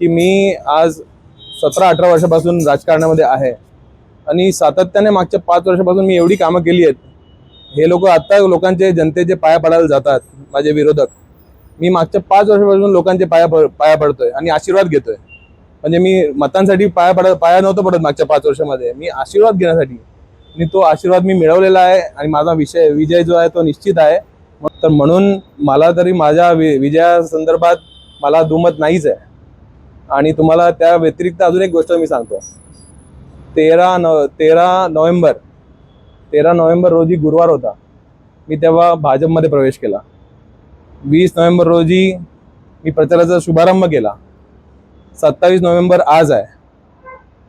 की मी आज सतरा अठरा वर्षापासून राजकारणामध्ये आहे. आणि सातत्याने मागच्या पाच वर्षापासून मी एवढी कामं केली आहेत. हे लोक आत्ता लोकांचे जनतेचे पाया पडायला जातात माझे विरोधक. मी मागच्या पाच वर्षापासून लोकांचे पाया प- पाया पडतोय आणि आशीर्वाद घेतोय. म्हणजे मी मतांसाठी पाया पड पाया नव्हतं पडत मागच्या पाच वर्षामध्ये. मी आशीर्वाद घेण्यासाठी. आणि तो आशीर्वाद मी मिळवलेला आहे आणि माझा विषय विजय जो आहे तो निश्चित आहे. तर म्हणून मला तरी माझ्या वि विजयासंदर्भात मला दुमत नाहीच आहे. आणि तुम्हाला त्या व्यतिरिक्त अजून एक गोष्ट मी सांगतो. तेरा नव तेरा नोव्हेंबर तेरा नोव्हेंबर रोजी गुरुवार होता. मी तेव्हा भाजपमध्ये प्रवेश केला. वीस नोव्हेंबर रोजी मी प्रचाराचा शुभारंभ केला. सत्तावीस नोव्हेंबर आज आहे.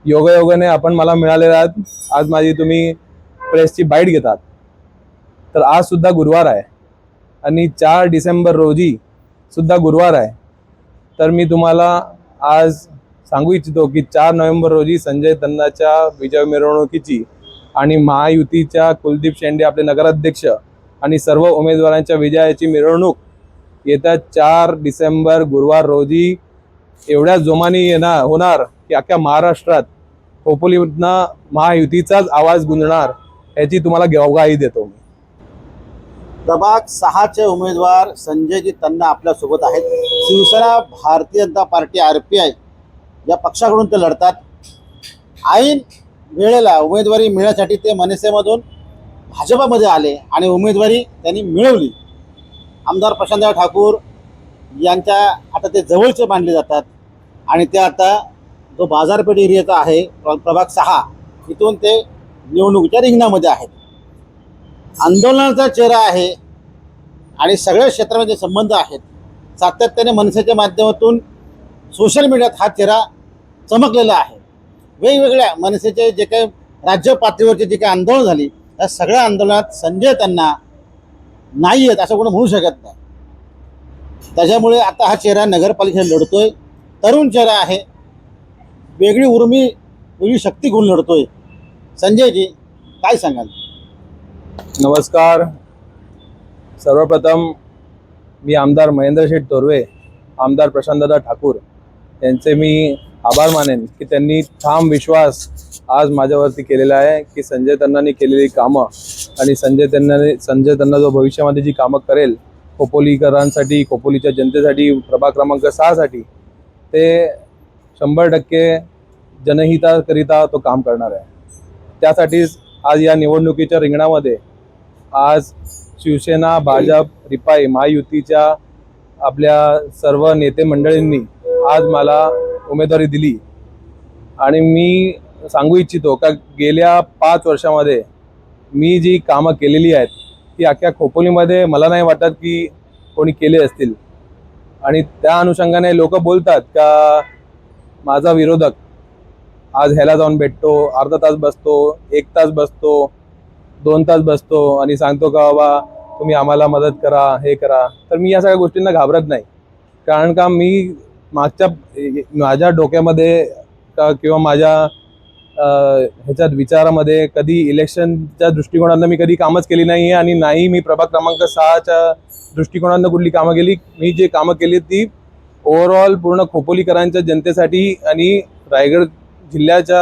योगायोगाने आपण मला मिळालेला आहात. आज माझी तुम्ही प्रेसची बाईट घेतात. तर आज सुद्धा गुरुवार आहे. आणि चार डिसेंबर रोजी सुद्धा गुरुवार आहे. तर मी तुम्हाला आज सांगू इच्छितो की चार नोव्हेंबर रोजी संजय तन्नाच्या विजय मिरवणुकीची आणि महायुतीच्या कुलदीप शेंडे आपले नगराध्यक्ष आणि सर्व उमेदवारांच्या विजयाची मिरवणूक येत्या चार डिसेंबर गुरुवार रोजी एवढ्या जोमाने येणार होणार की अख्ख्या महाराष्ट्रात खोपोलीतनं महायुतीचाच आवाज गुंजणार याची तुम्हाला ग्वाही देतो मी. प्रभाग सहाचे उमेदवार संजयजी तन्ना आपल्यासोबत आहेत. Shiv Sena Bharatiya Janata party R P I या पक्षाकडून ते लढतात. ऐन वेळेला उमेदवारी मिळण्यासाठी ते मनसेमधून भाजपामध्ये आले आणि उमेदवारी त्यांनी मिळवली. आमदार प्रशांतराव ठाकूर यांच्या आता ते जवळचे मानले जातात आणि ते आता जो बाजारपेठ एरियाचा आहे प्रभाग सहा इथून ते निवडणुकीच्या रिंगणामध्ये आहेत. आंदोलनाचा चेहरा आहे आणि सगळ्या क्षेत्रामध्ये संबंध आहेत. सातत्याने मनसेच्या माध्यमातून सोशल मीडियात हा चेहरा चमकलेला आहे. वेगवेगळ्या मनसेचे जे काही राज्य पातळीवरचे जे काही आंदोलन झाली त्या सगळ्या आंदोलनात संजय त्यांना नाही आहेत असं कोणी म्हणू शकत नाही. त्याच्यामुळे आता हा चेहरा नगरपालिकेत लढतोय. तरुण चेहरा आहे. वेगळी उर्मी वेगळी शक्ती घेऊन लढतोय. संजयजी काय सांगाल? नमस्कार. सर्वप्रथम मी आमदार महेंद्र शेठ तोरवे आमदार प्रशांतदा ठाकूर यांचे मी आभार मानेन की त्यांनी ठाम विश्वास आज माझ्यावरती केलेला आहे की संजय तन्नांनी केलेली कामं आणि संजय तन्नाने संजय तन्ना जो भविष्यामध्ये जी कामं करेल खोपोलीकरांसाठी खोपोलीच्या जनतेसाठी प्रभाग क्रमांक सहासाठी ते शंभर टक्के जनहिताकरिता तो काम करणार आहे. त्यासाठीच आज या निवडणुकीच्या रिंगणामध्ये आज शिवसेना भाजप रिपाई महायुतीच्या आपल्या सर्व नेते मंडळींनी आज मला उमेदवारी दिली. आणि मी सांगू इच्छितो का गेल्या पाच वर्षामध्ये मी जी कामं केलेली आहेत ती अख्ख्या खोपोलीमध्ये मला नाही वाटत की कोणी केले असतील. आणि त्या अनुषंगाने लोक बोलतात का माझा विरोधक आज ह्याला जाऊन भेटतो अर्धा तास बसतो एक तास बसतो दोन तास बसतो आणि सांगतो का बाबा तुम्ही आम्हाला मदत करा हे करा. तर मी या सगळ्या गोष्टींना घाबरत नाही. कारण का मी मागच्या माझ्या डोक्यामध्ये का किंवा माझ्या ह्याच्यात विचारामध्ये कधी इलेक्शनच्या दृष्टिकोनानं मी कधी कामच केली नाही आहे आणि नाही मी प्रभाग क्रमांक सहाच्या दृष्टिकोनानं कुठली कामं केली. मी जे कामं केली ती ओव्हरऑल पूर्ण खोपोलीकरांच्या जनतेसाठी आणि रायगड जिल्ह्याच्या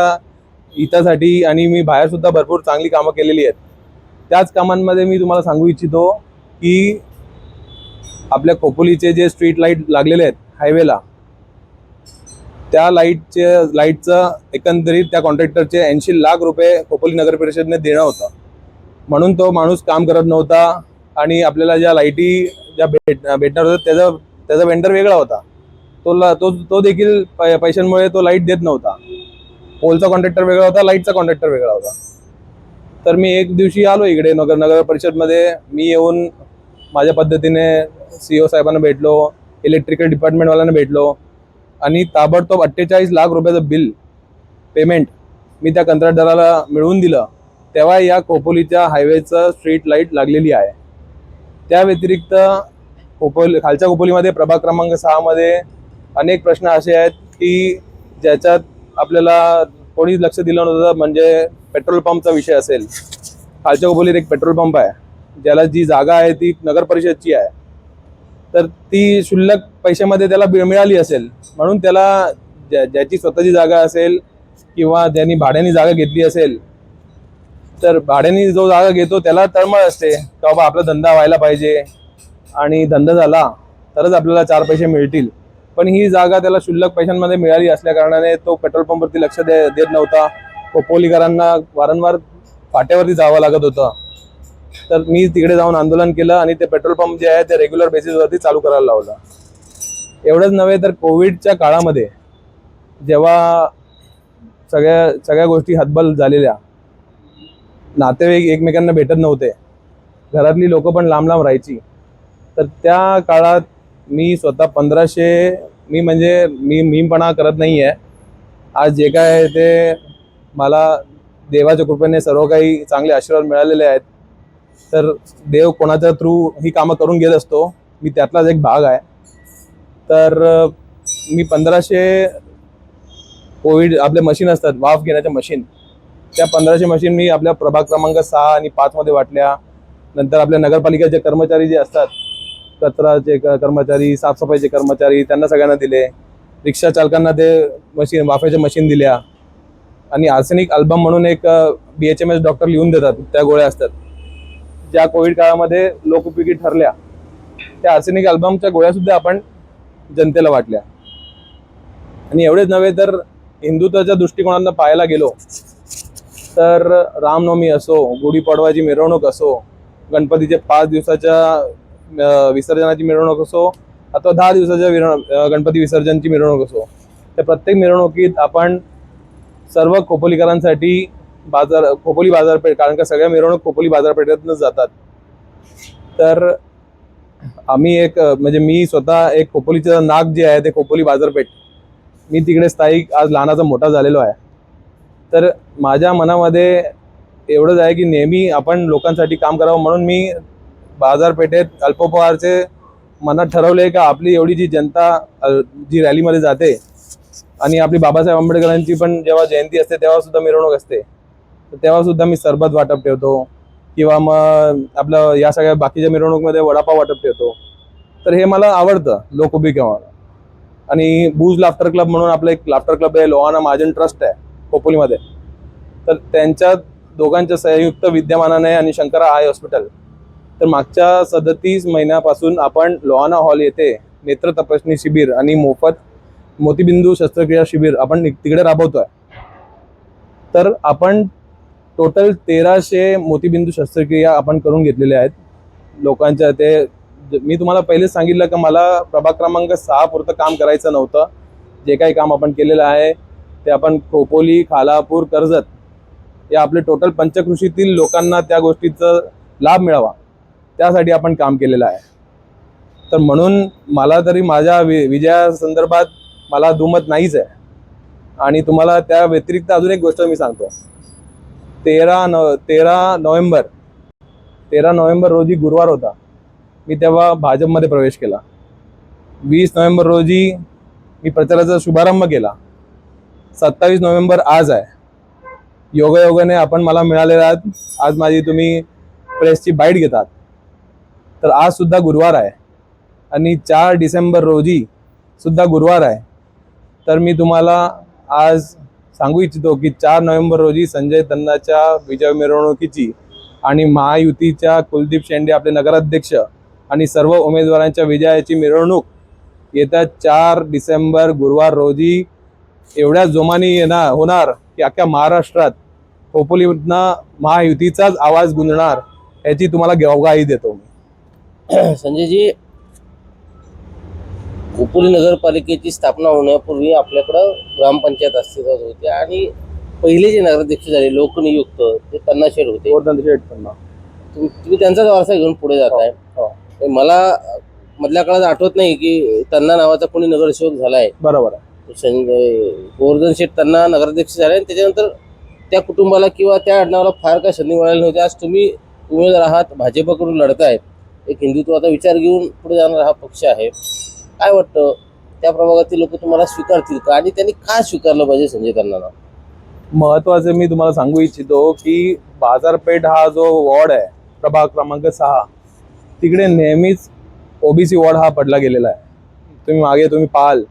हितासाठी आणि मी बाहेरसुद्धा भरपूर चांगली कामं केलेली आहेत. त्याच कामांमध्ये मी तुम्हाला सांगू इच्छितो की आपल्या खोपोलीचे जे स्ट्रीट लाइट लागलेले आहेत हायवेला त्या लाईटचे लाईटचं एकंदरीत त्या कॉन्ट्रॅक्टरचे ऐंशी लाख रुपये खोपोली नगर परिषदने देणं होतं. म्हणून तो माणूस काम करत नव्हता आणि आपल्याला ज्या लाईटी ज्या भेट भेटणार होत्या त्याचा त्याचा वेंडर वेगळा होता. तो ला तो तो देखील पैशांमुळे तो लाइट देत नव्हता. पोलचा कॉन्ट्रॅक्टर वेगळा होता लाईटचा कॉन्ट्रॅक्टर वेगळा होता. तर मी एक दिवशी आलो इकडे नगर नगर परिषदमध्ये. मी येऊन माझ्या पद्धतीने सी ओ साहेबांना भेटलो इलेक्ट्रिकल डिपार्टमेंटवाल्यांना भेटलो आणि ताबडतोब अठ्ठेचाळीस लाख रुपयाचं बिल पेमेंट मी त्या कंत्राटदाराला मिळवून दिलं. तेव्हा या खोपोलीच्या हायवेचं स्ट्रीट लाइट लागलेली आहे. त्या व्यतिरिक्त खोपोली खालच्या खोपोलीमध्ये प्रभाग क्रमांक सहामध्ये अनेक प्रश्न असे आहेत की ज्याच्यात आपल्याला कोणीच लक्ष दिलं नव्हतं. म्हणजे पेट्रोल पंपचा विषय असेल. खालच्या खोपोलीत एक पेट्रोल पंप आहे. ज्याला जी जागा आहे ती नगर परिषदची आहे. तर ती शुल्लक पैशामध्ये त्याला बि- मिळाली असेल. म्हणून त्याला ज्या- ज्याची स्वतःची जागा असेल किंवा ज्यांनी भाड्याने जागा घेतली असेल तर भाड्याने जो जागा घेतो त्याला तळमळ असते. की बाबा आपला धंदा व्हायला पाहिजे. आणि धंदा झाला तरच आपल्याला चार पैसे मिळतील. पण ही जागा त्याला शुल्लक पैशांमध्ये मिळाली असल्या कारणाने तो पेट्रोल पंपवरती लक्ष दे देत नव्हता. पोलिकरांना वारंवार फाट्यावरती जावं लागत होतं. तर मी तिकडे जाऊन आंदोलन केलं आणि ते पेट्रोल पंप जे आहे ते रेग्युलर बेसिसवरती चालू करायला लावलं. एवढंच नव्हे तर कोविडच्या काळामध्ये जेव्हा सगळ्या सगळ्या गोष्टी हतबल झालेल्या नातेवाईक एकमेकांना भेटत नव्हते. घरातली लोक पण लांब लांब राहायची. तर त्या काळात मी स्वतः पंधराशे मी म्हणजे मी मीपणा करत नाही आहे आज जे काय आहे ते मला देवाच्या कृपेने सर्व काही चांगले आशीर्वाद मिळालेले आहेत. तर देव कोणाच्या थ्रू ही कामं करून घेत असतो मी त्यातलाच एक भाग आहे. तर मी पंधराशे कोविड आपले मशीन असतात वाफ घेण्याच्या मशीन त्या पंधराशे मशीन मी आपल्या प्रभाग क्रमांक सहा आणि पाचमध्ये वाटल्या. नंतर आपल्या नगरपालिकेचे कर्मचारी जे असतात कचराचे क- कर्मचारी साफसफाईचे कर्मचारी त्यांना सगळ्यांना दिले. रिक्षा चालकांना ते मशीन वाफेच्या मशीन दिल्या. आणि आर्सेनिक अल्बम म्हणून एक B H M S doctor लिहून देतात त्या गोळ्या असतात. ज्या कोविड काळामध्ये लोकउपयोगी ठरल्या त्या आर्सेनिक अल्बमच्या गोळ्या सुद्धा आपण जनतेला वाटल्या. आणि एवढेच नव्हे तर हिंदुत्वाच्या दृष्टिकोनातनं पाहायला गेलो तर रामनवमी असो गुढीपाडवाची मिरवणूक असो गणपतीचे पाच दिवसाच्या विसर्जनाची मिरवणूक असो अथवा दहा दिवसाच्या विर- गणपती विसर्जनची मिरवणूक असो त्या प्रत्येक मिरवणुकीत आपण सर्व खोपोलीकरांसाठी बाजार खोपोली बाजारपेठ कारण का सगळ्या मिरवणूक खोपोली बाजारपेठेतूनच जातात. तर आम्ही एक म्हणजे मी स्वतः एक खोपोलीचं नाग जे आहे ते खोपोली बाजारपेठ मी तिकडे स्थायिक आज लहानाचा मोठा झालेलो आहे. तर माझ्या मनामध्ये एवढंच आहे की नेहमी आपण लोकांसाठी काम करावं म्हणून मी बाजारपेठेत अल्पोपहारचे मनात ठरवले का आपली एवढी जी जनता जी रॅलीमध्ये जाते आणि आपली बाबासाहेब आंबेडकरांची पण जेव्हा जयंती असते तेव्हा सुद्धा मिरवणूक असते. तर तेव्हा सुद्धा मी सरबत वाटप ठेवतो किंवा मग आपलं या सगळ्या बाकीच्या मिरवणूकमध्ये वडापाव वाटप ठेवतो. तर हे मला आवडतं लोकउपयोगी आणि बूज लाफ्टर क्लब म्हणून आपलं एक लाफ्टर क्लब आहे लोहाना महाजन ट्रस्ट आहे खोपोलीमध्ये तर त्यांच्या दोघांच्या संयुक्त विद्यमानाने आणि शंकरा आय हॉस्पिटल तर मागच्या सदतीस महिन्यापासून आपण लोहाना हॉल येथे नेत्र तपासणी शिबिर आणि मोफत मोतीबिंदू शस्त्रक्रिया शिबिर आपण तिकडे तिकडे राबवतोय. तर आपण टोटल तेराशे मोतीबिंदू शस्त्रक्रिया आपण करून घेतलेल्या आहेत. लोकांच्या ते ज- मी तुम्हाला पहिलेच सांगितलं की मला प्रभाग क्रमांक सहा पुरतं काम करायचं नव्हतं. जे काही काम आपण केलेलं आहे ते आपण खोपोली खालापूर कर्जत या आपले टोटल पंचकृषीतील लोकांना त्या गोष्टीचा लाभ मिळावा. त्यासाठी आपण काम केलेलं आहे. तर म्हणून मला तरी माझ्या वि विजया संदर्भात मला दुमत नाहीच आहे. आणि तुम्हाला त्या व्यतिरिक्त अजून एक गोष्ट मी सांगतो. तेरा न तेरा नोव्हेंबर तेरा नोव्हेंबर रोजी गुरुवार होता. मी तेव्हा भाजपमध्ये प्रवेश केला. वीस नोव्हेंबर रोजी मी प्रचाराचा शुभारंभ केला. सत्तावीस नोव्हेंबर आज आहे. योगायोगाने आपण मला मिळालेला आहात. आज माझी तुम्ही प्रेसची बाईट घेतात. तर आज सुद्धा गुरुवार आहे. आणि चार डिसेंबर रोजी सुद्धा गुरुवार आहे. तर मी तुम्हाला आज सांगू इच्छितो की चार नोव्हेंबर रोजी संजय तन्नाच्या विजय मिरवणुकीची आणि महायुतीच्या कुलदीप शेंडे आपले नगराध्यक्ष आणि सर्व उमेदवारांच्या विजयाची मिरवणूक येत्या चार डिसेंबर गुरुवार रोजी एवढ्या जोमाने येणार होणार की अख्ख्या महाराष्ट्रात खोपोलीमधनं महायुतीचाच आवाज गुंजणार याची तुम्हाला गवगाही देतो मी. संजयजी खोपोली नगरपालिकेची स्थापना होण्यापूर्वी आपल्याकडं ग्रामपंचायत अस्तित्वात होते आणि पहिले जे नगराध्यक्ष झाले लोकनियुक्त ते तन्नाशेर होते. गोवर्धन शेठ पण ना. तुम- तुम्ही त्यांचाच वारसा घेऊन पुढे जाताय. हो. तर मला मधल्या काळात आठवत नाही की तन्ना नावाचा कोणी नगरसेवक झालाय. बरोबर आहे. संजय गोवर्धन शेठ त्यांना नगराध्यक्ष झाले आणि त्याच्यानंतर त्या कुटुंबाला किंवा त्या आडनावाला फार काय संधी मिळाली नव्हती. आज तुम्ही उमेदवार आहात भाजपकडून लढतायत एक हिंदुत्वाचा विचार घेऊन पुढे जाणारा हा पक्ष आहे. काय वाटतं? त्या प्रभागातील लोक तुम्हाला स्वीकारतील का? आणि त्यांनी का स्वीकारलं पाहिजे संजय त्यांना महत्त्वाचे मी तुम्हाला सांगू इच्छितो की बाजारपेठ हा जो वॉर्ड आहे प्रभाग क्रमांक सहा तिकडे नेहमीच ओबीसी वॉर्ड हा पडला गेलेला आहे. तुम्ही मागे तुम्ही पाहाल.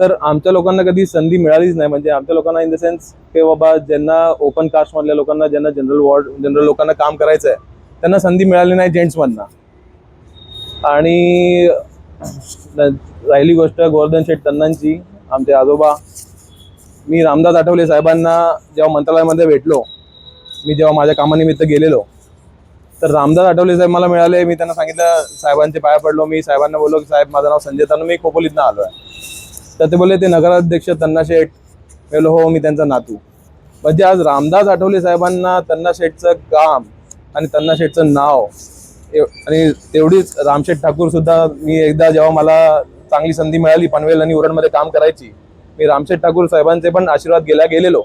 तर आमच्या लोकांना कधी संधी मिळालीच नाही. म्हणजे आमच्या लोकांना इन द सेन्स की बाबा ज्यांना ओपन कास्टमधल्या लोकांना ज्यांना जनरल वॉर्ड जनरल लोकांना काम करायचं आहे त्यांना संधी मिळाली नाही जेंट्समधनं आणि राहिली गोष्ट गोवर्धन शेठ तन्नांची आमचे आजोबा. मी रामदास आठवले साहेबांना जेव्हा मंत्रालयामध्ये भेटलो मी जेव्हा माझ्या कामानिमित्त गेलेलो तर रामदास आठवले साहेब मला मिळाले. मी त्यांना सांगितलं साहेबांचे पाया पडलो. मी साहेबांना बोललो की साहेब माझं नाव संजय तानू मी खोपोलीतनं आलो आहे तर ते बोलले ते नगराध्यक्ष तन्ना शेठ. मी बोललो हो मी त्यांचा नातू. म्हणजे आज रामदास आठवले साहेबांना तन्ना शेठचं काम आणि तन्ना शेठचं नाव आणि तेवढीच रामशेठ ठाकूर सुद्धा मी एकदा जेव्हा मला चांगली संधी मिळाली पनवेल आणि उरणमध्ये काम करायची मी रामशेठ ठाकूर साहेबांचे पण आशीर्वाद गेल्या गेलेलो.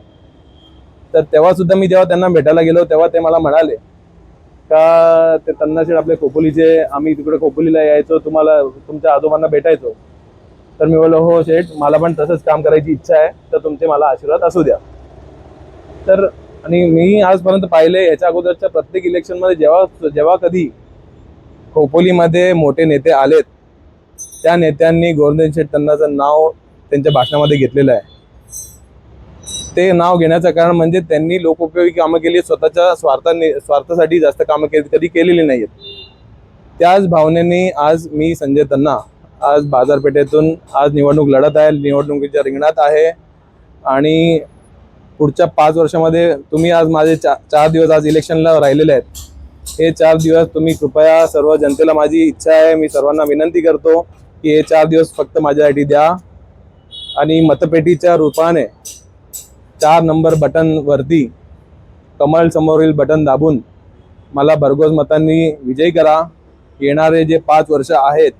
तर तेव्हा सुद्धा मी जेव्हा त्यांना भेटायला गेलो तेव्हा ते मला म्हणाले का ते तन्नाशेठ आपले खोपोलीचे आम्ही तिकडे खोपोलीला यायचो तुम्हाला तुमच्या आजोबांना भेटायचो. तर मी बोललो हो शेठ मला पण तसंच काम करायची इच्छा आहे तर तुमचे मला आशीर्वाद असू द्या. तर आणि मी आजपर्यंत पाहिले याच्या अगोदरच्या प्रत्येक इलेक्शनमध्ये जेव्हा जेव्हा कधी खोपोलीमध्ये मोठे नेते आलेत. त्या नेत्यांनी गोवर्धन शेठ तन्नाचं नाव त्यांच्या भाषणामध्ये घेतलेलं आहे. ते नाव घेण्याचं कारण म्हणजे त्यांनी लोकोपयोगी कामं केली स्वतःच्या स्वार्था स्वार्थासाठी जास्त कामं केली कधी केलेली नाही आहेत त्याच भावनेने आज मी संजय तन्ना आज बाजारपेठेतून आज निवडणूक लढत आहे निवडणुकीच्या रिंगणात आहे आणि पुढच्या पाच वर्षामध्ये तुम्ही आज माझे चा चार दिवस आज इलेक्शनला राहिलेले आहेत. हे चार दिवस तुम्ही कृपया सर्व जनतेला माझी इच्छा आहे. मी सर्वांना विनंती करतो की हे चार दिवस फक्त माझ्यासाठी द्या. आणि मतपेटीच्या रूपाने चार नंबर बटनवरती कमळ समोरील बटन दाबून मला भरघोस मतांनी विजयी करा. येणारे जे पाच वर्ष आहेत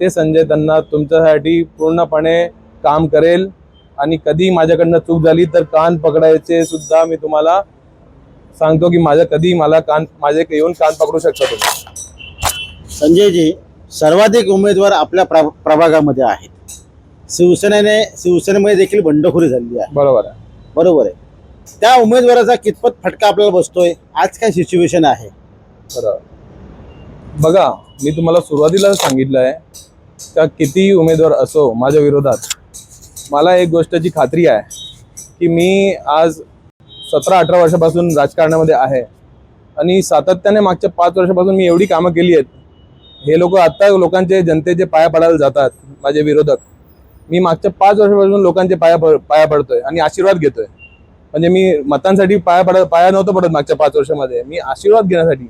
ते संजय त्यांना तुमच्यासाठी पूर्णपणे काम करेल. आणि कधी माझ्याकडनं चूक झाली तर कान पकडायचे सुद्धा मी तुम्हाला सांगतो की माझ्या कधी मला कान माझे येऊन कान पकडू शकता तुम्ही. संजयजी सर्वाधिक उमेदवार आपल्या प्र प्रभागामध्ये आहेत. शिवसेनेने शिवसेनेमध्ये देखील बंडखोरी झाली आहे. बरोबर आहे. बरोबर आहे. त्या उमेदवाराचा कितपत फटका आपल्याला बसतोय? आज काय सिच्युएशन आहे? बरोबर. बघा मी तुम्हाला सुरुवातीला सांगितलं आहे का किती उमेदवार असो माझ्या विरोधात मला एक गोष्टची खात्री आहे की मी आज सतरा अठरा वर्षापासून राजकारणामध्ये आहे. आणि सातत्याने मागच्या पाच वर्षापासून मी एवढी कामं केली आहेत. हे लोक आत्ता लोकांचे जनतेचे पाया पडायला जातात माझे विरोधक. मी मागच्या पाच वर्षापासून लोकांचे पाया प पाया पडतोय आणि आशीर्वाद घेतोय. म्हणजे मी मतांसाठी पाया पड पाया नव्हतं पडत मागच्या पाच वर्षामध्ये. मी आशीर्वाद घेण्यासाठी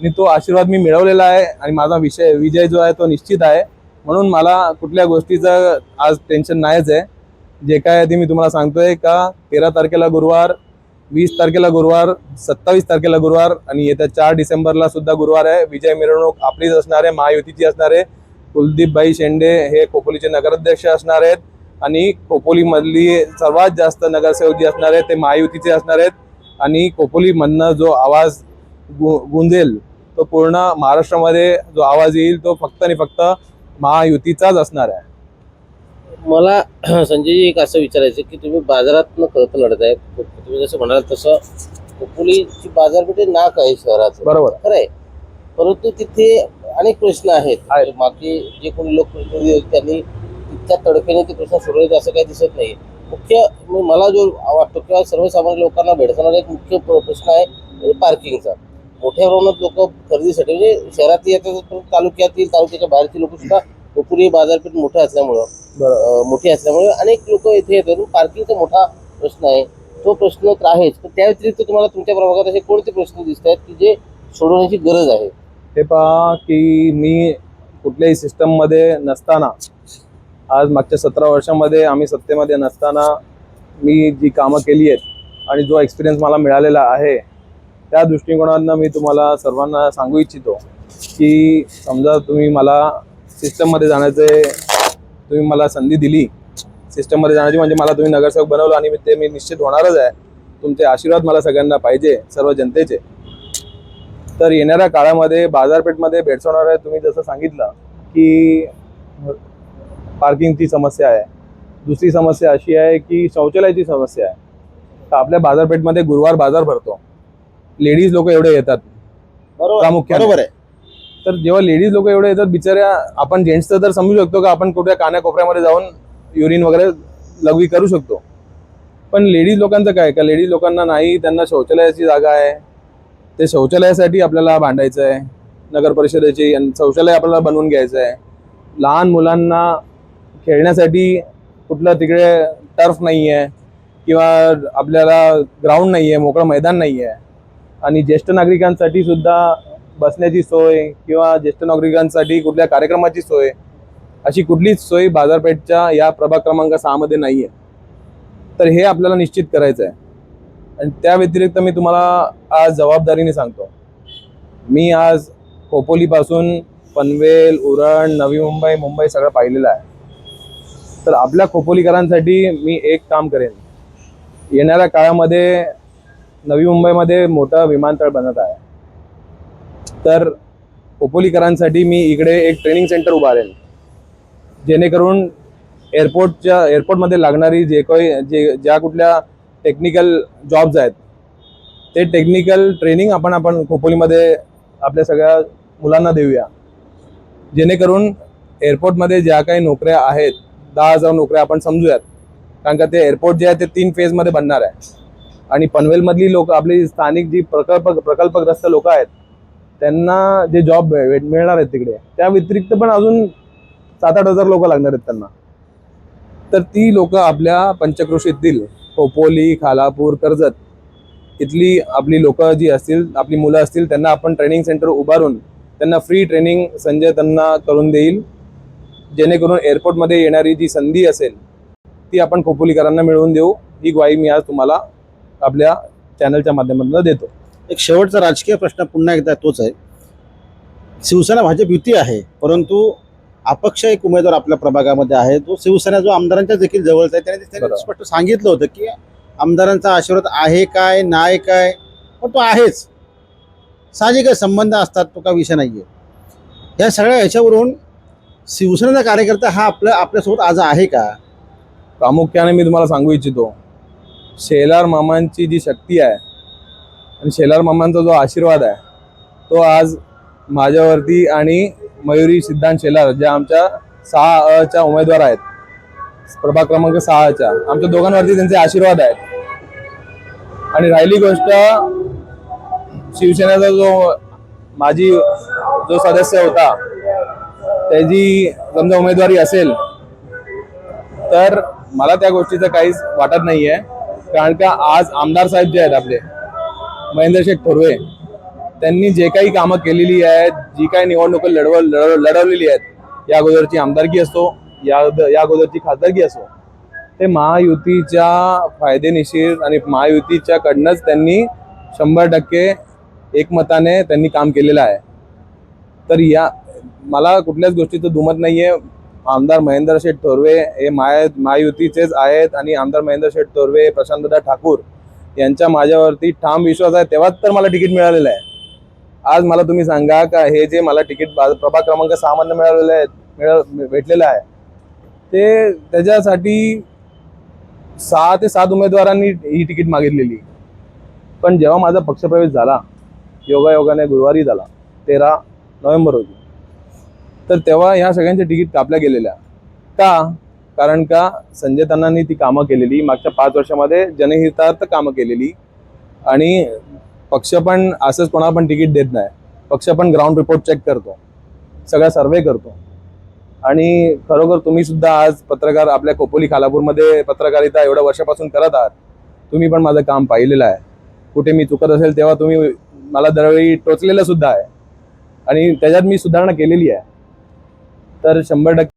आणि तो आशीर्वाद मी मिळवलेला आहे आणि माझा विषय विजय जो आहे तो निश्चित आहे. म्हणून मला कुठल्या गोष्टीचं आज टेन्शन नाहीच आहे. जे काय आहे ते मी तुम्हाला सांगतोय का तेरा तारखेला गुरुवार वीस तारखेला गुरुवार सत्तावीस तारखेला गुरुवार आणि येत्या चार डिसेंबरला सुद्धा गुरुवार आहे. विजय मिरवणूक आपलीच असणार आहे महायुतीची असणार आहे. कुलदीपभाई शेंडे हे खोपोलीचे नगराध्यक्ष असणार आहेत आणि खोपोलीमधली सर्वात जास्त नगरसेवक जे असणार आहेत ते महायुतीचे असणार आहेत. आणि खोपोलीमधनं जो आवाज गु गुंजेल तो पूर्ण महाराष्ट्रामध्ये जो आवाज येईल तो फक्त आणि फक्त महायुतीचाच असणार आहे. मला संजयजी एक असं विचारायचं की तुम्ही बाजारात खरं तर लढत आहे तुम्ही जसं म्हणाल तसं खोपोलीची बाजारपेठ नाक आहे शहराचं? बरोबर. खरं आहे. परंतु तिथे अनेक प्रश्न आहेत. मागे जे कोणी लोकप्रतिनिधी त्यांनी तितक्या तडफेने ते प्रश्न सोडवले असं काही दिसत नाही. मुख्य मला जो वाटतो किंवा सर्वसामान्य लोकांना भेडसावणारा एक मुख्य प्र- प्रश्न आहे म्हणजे पार्किंगचा मोठ्या प्रमाणात लोक खरेदीसाठी म्हणजे शहरात येतात तालुक्यातील तालुक्याच्या बाहेरची लोक सुद्धा पुरी बाजारपेठ मोठं असल्यामुळं मोठी असल्यामुळे अनेक लोक इथे येतात. पार्किंगचा मोठा प्रश्न आहे. तो प्रश्न तर आहेच. पण त्या व्यतिरिक्त तुम्हाला तुमच्या प्रभागात असे कोणते प्रश्न दिसत आहेत की जे सोडवण्याची गरज आहे? हे पहा की मी कुठल्याही सिस्टममध्ये नसताना आज मागच्या सतरा वर्षामध्ये आम्ही सत्तेमध्ये नसताना मी जी कामं केली आहेत आणि जो एक्सपिरियन्स मला मिळालेला आहे त्या दृष्टिकोनातनं मी तुम्हाला सर्वांना सांगू इच्छितो की समजा तुम्ही मला सिस्टममध्ये जाण्याचे तुम्ही मला संधी दिली. सिस्टममध्ये जाण्याची म्हणजे मला तुम्ही नगरसेवक बनवलं आणि मी ते मी निश्चित होणारच आहे. तुमचे आशीर्वाद मला सगळ्यांना पाहिजे सर्व जनतेचे. तर येणाऱ्या काळामध्ये बाजारपेठमध्ये आहे तुम्ही जसं सांगितलं की पार्किंगची समस्या आहे. दुसरी समस्या अशी आहे की शौचालयाची समस्या आहे. तर आपल्या बाजारपेठमध्ये गुरुवार बाजार भरतो. लेडीज लोक एवढे येतात. बरोबर प्रामुख्याने. बरोबर आहे. तर जेव्हा लेडीज लोक एवढे येतात बिचाऱ्या आपण जेंट्सचं तर समजू शकतो का आपण कुठे कानाकोपऱ्यामध्ये जाऊन युरिन वगैरे लघवी करू शकतो. पण लेडीज लोकांचं काय? का लेडीज लोकांना नाही त्यांना शौचालयाची जागा आहे. ते शौचालयासाठी आपल्याला भांडायचं आहे. नगर परिषदेची शौचालय आपल्याला बनवून घ्यायचं आहे. लहान मुलांना खेळण्यासाठी कुठलं तिकडे टर्फ नाही आहे किंवा आपल्याला ग्राउंड नाही आहे मोकळं मैदान नाही आहे आणि ज्येष्ठ नागरिकांसाठी सुद्धा बसण्याची सोय किंवा ज्येष्ठ नागरिकांसाठी कुठल्या कार्यक्रमाची सोय अशी कुठलीच सोय बाजारपेठच्या या प्रभाग क्रमांक सहामध्ये नाही आहे तर हे आपल्याला निश्चित करायचं आहे आणि त्या व्यतिरिक्त मी तुम्हाला आज जबाबदारीने सांगतो. मी आज खोपोलीपासून पनवेल उरण नवी मुंबई मुंबई सगळं पाहिलेलं आहे. तर आपल्या खोपोलीकरांसाठी मी एक काम करेन. येणाऱ्या काळामध्ये नवी मुंबईमध्ये मोठं विमानतळ बनत आहे. तर ओपोलीकरांसाठी मी इकडे एक ट्रेनिंग सेंटर उभारेन. जेणेकरून एअरपोर्टच्या एअरपोर्टमध्ये लागणारी जे काही जे ज्या कुठल्या टेक्निकल जॉब्स आहेत ते टेक्निकल ट्रेनिंग आपण आपण खोपोलीमध्ये आपल्या सगळ्या मुलांना देऊया. जेणेकरून एअरपोर्टमध्ये ज्या काही नोकऱ्या आहेत दहा हजार नोकऱ्या आपण समजूयात. कारण का ते एअरपोर्ट जे आहे ते तीन फेजमध्ये बनणार आहे. आणि पनवेलमधली लोक आपली स्थानिक जी प्रकल्प प्रकल्पग्रस्त लोक आहेत त्यांना जे जॉब मिळणार आहेत तिकडे त्या व्यतिरिक्त पण अजून सात आठ हजार लोक लागणार आहेत त्यांना. तर ती लोक आपल्या पंचक्रोशीतील खोपोली खालापूर कर्जत इथली आपली लोक जी असतील आपली मुलं असतील त्यांना आपण ट्रेनिंग सेंटर उभारून त्यांना फ्री ट्रेनिंग संजय त्यांना करून देईल. जेणेकरून एअरपोर्टमध्ये येणारी जी संधी असेल ती आपण खोपोलीकरांना मिळवून देऊ. ही ग्वाही मी आज तुम्हाला आपल्या चॅनलच्या माध्यमातून देतो. एक शेवटचा राजकीय प्रश्न पुन्हा एकदा तोच आहे. शिवसेना भाजप युती आहे परंतु अपक्ष एक उमेदवार आपल्या प्रभागामध्ये आहे. तो शिवसेना जो आमदारांच्या देखील जवळचा आहे त्याने त्याने. स्पष्ट सांगितलं होतं की आमदारांचा आशीर्वाद आहे काय नाही काय पण तो आहेच. साहजिक संबंध असतात तो का विषय नाही आहे या सगळ्या ह्याच्यावरून शिवसेनेचा कार्यकर्ता हा आपल्या आपल्यासोबत आज आहे का? प्रामुख्याने मी तुम्हाला सांगू इच्छितो शेलार मामांची जी शक्ती आहे आणि शेलार मामांचा जो आशीर्वाद आहे तो आज माझ्यावरती आणि मयुरी सिद्धांत शेलार ज्या आमच्या सहा अ च्या उमेदवार आहेत प्रभाग क्रमांक सहाच्या आमच्या दोघांवरती त्यांचे आशीर्वाद आहेत. आणि राहिली गोष्ट शिवसेनेचा जो माझी जो सदस्य होता त्याची समजा उमेदवारी असेल तर मला त्या गोष्टीचं काहीच वाटत नाही आहे कारण का आज आमदार साहेब जे आहेत आपले महेंद्र शेठ थोरवे त्यांनी जे काही कामं केलेली आहेत जी काही निवडणुका लढव लढव लढवलेली आहेत या अगोदरची आमदारकी असो या या अगोदरची खासदारकी असो ते महायुतीच्या फायदेनिशीर आणि महायुतीच्या कडनंच त्यांनी शंभर टक्के एकमताने त्यांनी काम केलेलं आहे. तर या मला कुठल्याच गोष्टीचं दुमत नाही आहे आमदार महेंद्र शेठ थोरवे हे माय महायुतीचेच आहेत आणि आमदार महेंद्र शेठ थोरवे प्रशांतदा ठाकूर यांच्या माझ्यावरती ठाम विश्वास आहे तेव्हाच तर मला तिकीट मिळालेलं आहे. आज मला तुम्ही सांगा का हे जे मला तिकीट प्रभाग क्रमांक सामान्य मिळालेलं आहे मिळा भेटलेलं आहे ते त्याच्यासाठी सहा ते सात उमेदवारांनी ही तिकीट मागितलेली. पण जेव्हा माझा पक्षप्रवेश झाला योगायोगाने गुरुवारी झाला तेरा नोव्हेंबर रोजी तर तेव्हा ह्या सगळ्यांच्या तिकीट कापल्या गेलेल्या. का? कारण का संजय तन्नांनी ती कामं केलेली मागच्या पाच वर्षामध्ये जनहितार्थ कामं केलेली. आणि पक्ष पण असंच कोणाला पण तिकीट देत नाही. पक्ष पण ग्राउंड रिपोर्ट चेक करतो. सगळा सर्वे करतो. आणि खरोखर तुम्ही सुद्धा आज पत्रकार आपल्या खोपोली खालापूरमध्ये पत्रकारिता एवढ्या वर्षापासून करत आहात. तुम्ही पण माझं काम पाहिलेलं आहे. कुठे मी चुकत असेल तेव्हा तुम्ही मला दरवेळी टोचलेलं सुद्धा आहे. आणि त्याच्यात मी सुधारणा केलेली आहे. तर शंभर टक्के